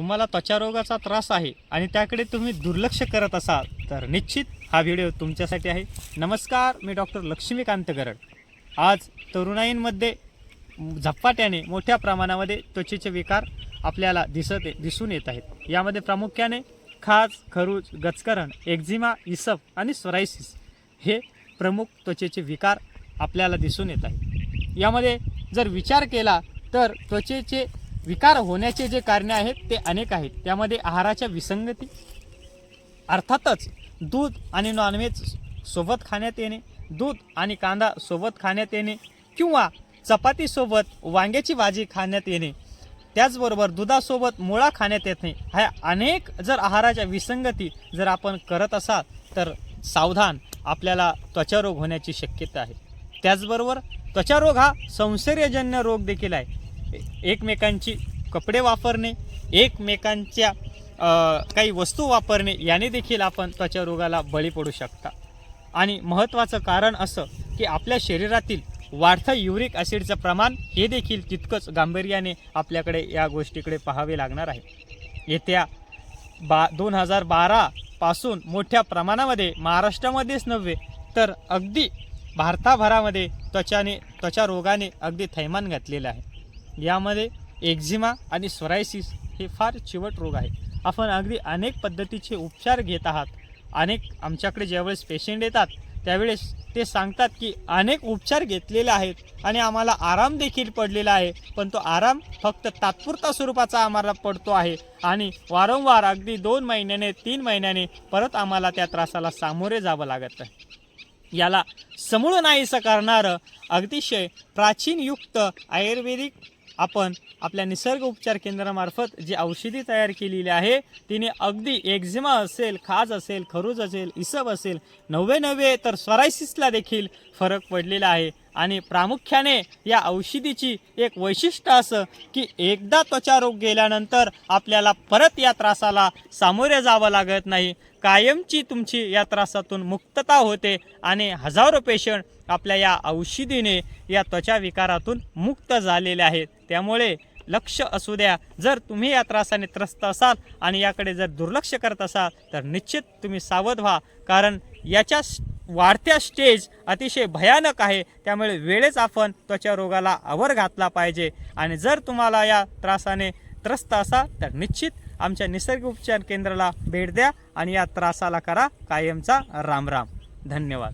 तुम्हाला त्वचारोगाचा त्रास आहे आणि त्याकडे तुम्ही दुर्लक्ष करत असाल तर निश्चित हा व्हिडिओ तुमच्यासाठी आहे. नमस्कार मी डॉक्टर लक्ष्मीकांत गरड. आज तरुणाईंमध्ये झपाट्याने मोठ्या प्रमाणामध्ये त्वचेचे विकार आपल्याला दिसत दिसून येत आहेत. यामध्ये प्रामुख्याने खाज खरूज गचकरण एक्झिमा इसप आणि स्वरायसिस हे प्रमुख त्वचेचे विकार आपल्याला दिसून येत आहेत. यामध्ये जर विचार केला तर त्वचेचे विकार होण्याचे जे कारणे आहेत ते अनेक आहेत. त्यामध्ये आहाराच्या विसंगती अर्थातच दूध आणि नॉनव्हेज सोबत खाण्यात येणे दूध आणि कांदा सोबत खाण्यात येणे किंवा चपातीसोबत वांग्याची भाजी खाण्यात येणे त्याचबरोबर दुधासोबत मुळा खाण्यात येत नाही. ह्या अनेक जर आहाराच्या विसंगती जर आपण करत असाल तर सावधान आपल्याला त्वचारोग होण्याची शक्यता आहे. त्याचबरोबर त्वचारोग हा संसर्गजन्य रोग देखील आहे. एकमेकांची कपडे वापरणे एकमेकांच्या काही वस्तू वापरणे याने देखील आपण त्वचारोगाला बळी पडू शकता. आणि महत्त्वाचं कारण असं की आपल्या शरीरातील वाढतं युरिक ॲसिडचं प्रमाण हे देखील तितकंच गांभीर्याने आपल्याकडे या गोष्टीकडे पाहावे लागणार आहे. येत्या बा दोन हजार बारापासून मोठ्या प्रमाणामध्ये महाराष्ट्रामध्येच नव्हे तर अगदी भारताभरामध्ये त्वचाने त्वचा रोगाने अगदी थैमान घातलेलं आहे. यामध्ये एक्झिमा आणि स्वरायसिस हे फार चिवट रोग आहे आपण अगदी अनेक पद्धतीचे उपचार घेत आहात. अनेक आमच्याकडे ज्यावेळेस पेशंट येतात त्यावेळेस ते सांगतात की अनेक उपचार घेतलेले आहेत आणि आम्हाला आराम देखील पडलेला आहे पण तो आराम फक्त तात्पुरता स्वरूपाचा आम्हाला पडतो आहे आणि वारंवार अगदी दोन महिन्याने तीन महिन्याने परत आम्हाला त्या त्रासाला सामोरे जावं लागत आहे. याला समूळ नाहीसं करणारं अतिशय प्राचीनयुक्त आयुर्वेदिक आपण आपल्या निसर्ग उपचार केंद्रामार्फत जी औषधी तयार केलेली आहे तिने अगदी एक्झिमा असेल खाज असेल खरूज असेल इसब असेल नव्हे नव्हे तर स्वरायसिसला देखील फरक पडलेला आहे. आणि प्रामुख्याने या औषधीची एक वैशिष्ट्य असं की एकदा त्वचारोग गेल्यानंतर आपल्याला परत या त्रासाला सामोरे जावं लागत नाही. कायमची तुमची या त्रासातून मुक्तता होते आणि हजारो पेशंट आपल्या या औषधीने या त्वचा विकारातून मुक्त झालेले आहेत. त्यामुळे लक्ष असू द्या. जर तुम्ही या त्रासाने त्रस्त असाल आणि याकडे जर दुर्लक्ष करत असाल तर निश्चित तुम्ही सावध व्हा. कारण याच्या वाढत्या स्टेज अतिशय भयानक आहे. त्यामुळे वेळेच आपण त्वचा रोगाला आवर घातला पाहिजे. आणि जर तुम्हाला या त्रासाने त्रस्त असाल तर निश्चित आमच्या निसर्ग उपचार केंद्राला भेट द्या आणि या त्रासाला करा कायमचा रामराम. धन्यवाद.